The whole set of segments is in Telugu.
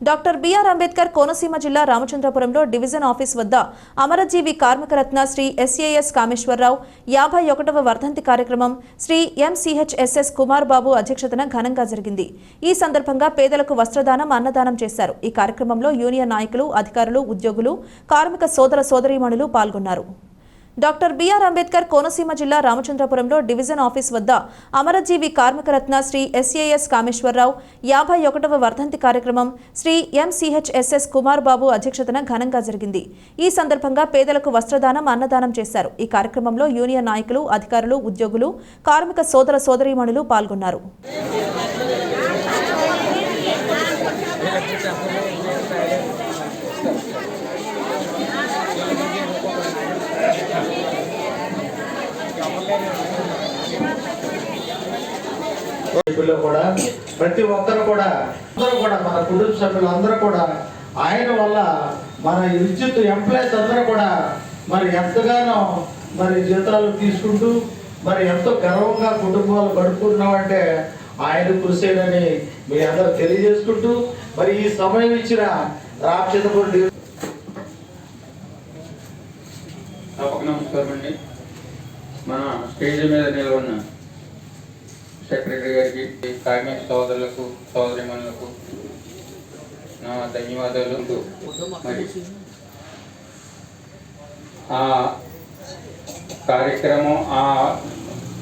డాక్టర్ బిఆర్ అంబేద్కర్ కోనసీమ జిల్లా రామచంద్రపురంలో డివిజన్ ఆఫీస్ వద్ద అమరజీవి కార్మికరత్న శ్రీ ఎస్ఏఎస్ కామేశ్వరరావు యాభై ఒకటవ వర్ధంతి కార్యక్రమం శ్రీ ఎంసీహెచ్ఎస్ఎస్ కుమార్ బాబు అధ్యక్షతన ఘనంగా జరిగింది. ఈ సందర్భంగా పేదలకు వస్త్రదానం అన్నదానం చేశారు. ఈ కార్యక్రమంలో యూనియన్ నాయకులు అధికారులు ఉద్యోగులు కార్మిక సోదర సోదరీమణులు పాల్గొన్నారు. డాక్టర్ బిఆర్ అంబేద్కర్ కోనసీమ జిల్లా రామచంద్రపురంలో డివిజన్ ఆఫీస్ వద్ద అమరజీవి కార్మికరత్న శ్రీ ఎస్ఏఎస్ కామేశ్వరరావు యాభై ఒకటవ వర్ధంతి కార్యక్రమం శ్రీ ఎంసీహెచ్ఎస్ఎస్ కుమార్ బాబు అధ్యక్షతన ఘనంగా జరిగింది. ఈ సందర్భంగా పేదలకు వస్త్రదానం అన్నదానం చేశారు. ఈ కార్యక్రమంలో యూనియన్ నాయకులు అధికారులు ఉద్యోగులు కార్మిక సోదర సోదరీమణులు పాల్గొన్నారు. సభ్యులు కూడా ప్రతి ఒక్కరు కూడా అందరూ కూడా మన కుటుంబ సభ్యులు అందరూ కూడా ఆయన వల్ల మన విద్యుత్ ఎంప్లాయీస్ అందరూ కూడా మరి ఎంతగానో మరి జీతాలు తీసుకుంటూ మరి ఎంతో గర్వంగా కుటుంబాలు గడుపుకుంటున్నామంటే ఆయన కృషేనని మీ అందరూ తెలియజేసుకుంటూ మరి ఈ సమయం ఇచ్చిన రామచంద్రపురం తప్పక నమస్కారం అండి మన స్టేజ్ మీద నిలబడిన సెక్రటరీ గారికి కార్మిక సోదరులకు సోదరిమణులకు నా ధన్యవాదాలు. మరి ఆ కార్యక్రమం ఆ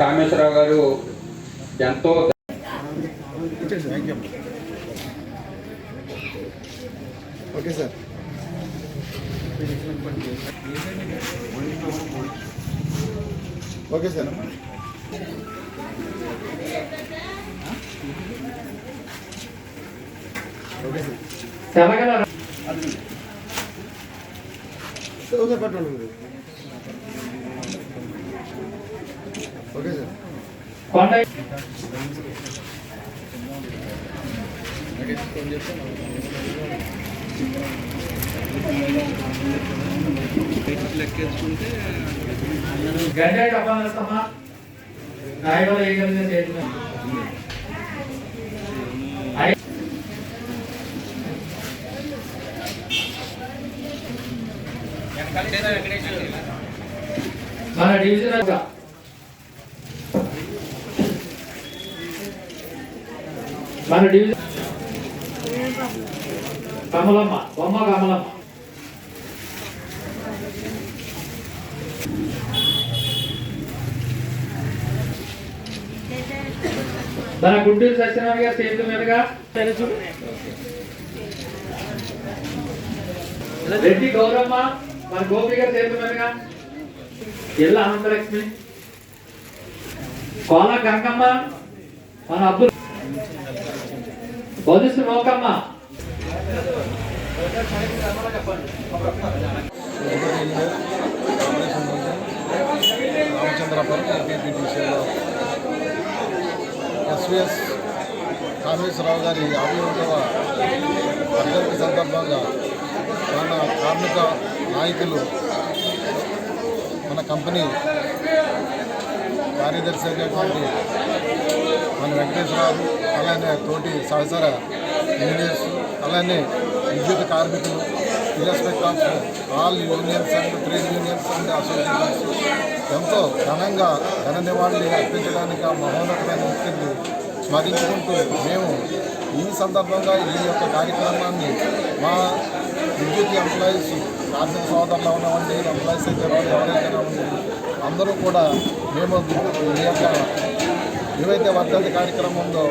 కామేశ్వరరావు గారు ఎంతో ఓకే సార్. Okay sir. మీరు. Okay sir. గంటే చెప్పాలమ్మా నాయకులు ఏ కలిగిన చేతులు మన డివిజన్ మన డివిజన్ కమలమ్మ బొమ్మ కమలమ్మ. మన గుంటూరు సత్యనారాయణ గారి చేతుల మీదుగా తెలుసు రెడ్డి గౌరమ్మ మన గోపి గారి చేతుల మీదుగా ఎల్ల అనంతలక్ష్మి కోల గంగమ్మ మన అబ్బు బదుసు నోకమ్మ రామచంద్రపురం ఏపీపీటీసీలో ఎస్విఎస్ కామేశ్వరరావు గారి యాభై ఒకటవ వర్ధంతి సందర్భంగా మన కార్మిక నాయకులు మన కంపెనీ కార్యదర్శి అయినటువంటి మన వెంకటేశ్వరరావు అలానే తోటి సహచర ఇంజనీర్స్ అలానే విద్యుత్ కార్మికులు irrespective of all unions and trade unions and associations ఎంతో ఘనంగా ఘన నివాళులు అర్పించడానికి ఆ మహోన్నతమైన వ్యక్తిని స్మరించుకుంటూ మేము ఈ సందర్భంగా ఈ యొక్క కార్యక్రమాన్ని మా విద్యుత్ ఎంప్లాయీస్ కార్మిక సోదరులు ఉన్నామండి ఎంప్లాయీస్ అయితే ఎవరు- ఎవరైతే అందరూ కూడా మేము ఈ యొక్క ఏవైతే వర్ధంతి కార్యక్రమం ఉందో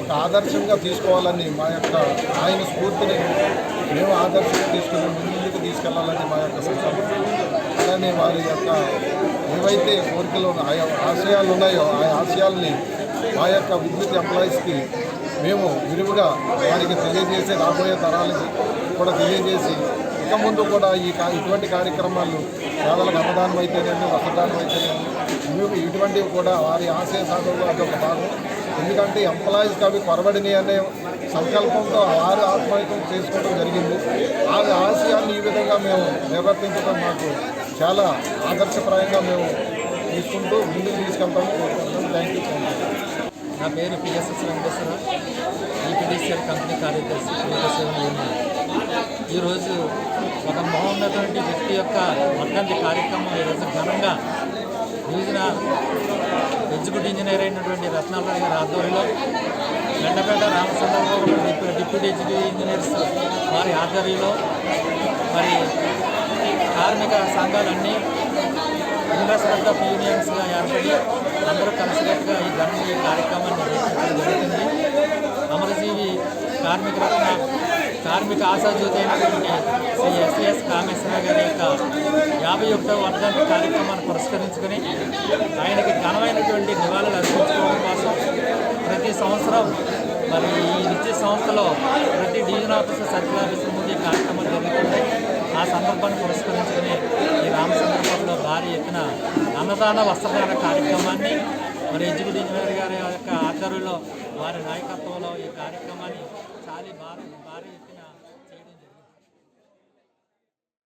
ఒక ఆదర్శంగా తీసుకోవాలని మా యొక్క ఆయన స్ఫూర్తిని మేము ఆదర్శంగా తీసుకుని ముందుకు తీసుకెళ్ళాలని మా యొక్క సంకల్పం. అలానే వారి యొక్క ఏవైతే కోరికలు ఉన్నాయో, ఆశయాలు ఉన్నాయో ఆ ఆశయాల్ని మా యొక్క విద్యుత్ ఎంప్లాయీస్కి మేము విరివిగా వారికి తెలియజేసి రాబోయే తరాలకి కూడా తెలియజేసి ఇక ముందు కూడా ఈ ఇటువంటి కార్యక్రమాలు పేదలకు అన్నదానం అయితేనేమి వస్త్రదానం అయితేనేమి ఇవి ఇటువంటివి కూడా వారి ఆశయ సాధనలో అదొక భాగం. ఎందుకంటే ఎంప్లాయీస్కి అవి కొరబడినాయి అనే సంకల్పంతో వారు ఆత్మహత్యం చేసుకోవడం జరిగింది. ఆ ఆశయాన్ని ఈ విధంగా మేము నిర్వర్తించడం మాకు చాలా ఆదర్శప్రాయంగా మేము తీసుకుంటూ ముందుకు తీసుకెళ్తాము. థ్యాంక్ యూ నా పేరు పిఎస్ఎస్ వెంకటేశ్వర ఈపీడీసీఎల్ కంపెనీ కార్యదర్శి వెంకటేశ్వర ఈరోజు ఒక మహోన్నతమైన వ్యక్తి యొక్క వర్ధంతి కార్యక్రమం ఈరోజు ఘనంగా డివిజన్ ఎగ్జిక్యూటివ్ ఇంజనీర్ అయినటువంటి రత్నాలరావు గారి ఆధ్వర్యంలో Gandapeta Ramachandrarao deputy executive engineers వారి ఆధ్వర్యంలో మరి కార్మిక సంఘాలన్నీ ఇండస్ట్రియల్ ఆఫ్ యూనియన్స్గా ఏర్పడి అందరూ కలిసికట్టుగా ఈ ఘన ఈ కార్యక్రమాన్ని నిర్వహించడం జరుగుతుంది. అమరజీవి కార్మిక రత్న కార్మిక ఆశాజ్యోతి అయినటువంటి శ్రీ ఎస్ఎస్ కామేశ్వర గారి యొక్క యాభై ఒకటో వర్ధంతి కార్యక్రమాన్ని పురస్కరించుకొని ఆయనకి ఘనమైనటువంటి నివాళులు అర్పించుకోవడం కోసం ప్రతి సంవత్సరం మరి ఈ విద్యుత్ సంస్థలో ప్రతి డివిజన్ ఆఫీసర్ సర్కిల్ ఆఫీసర్ ముందు ఈ కార్యక్రమాలు జరుగుతుంటాయి. ఆ సందర్భాన్ని పురస్కరించుకుని ఈ రామచంద్రపురంలో భారీ ఎత్తున అన్నదాన వస్త్రదాన కార్యక్రమాన్ని మరి ఎగ్జిక్యూటివ్ ఇంజనీర్ గారి యొక్క ఆధ్వర్యంలో వారి నాయకత్వంలో ఈ కార్యక్రమాన్ని చాలా భారీ భారీ ఎత్తున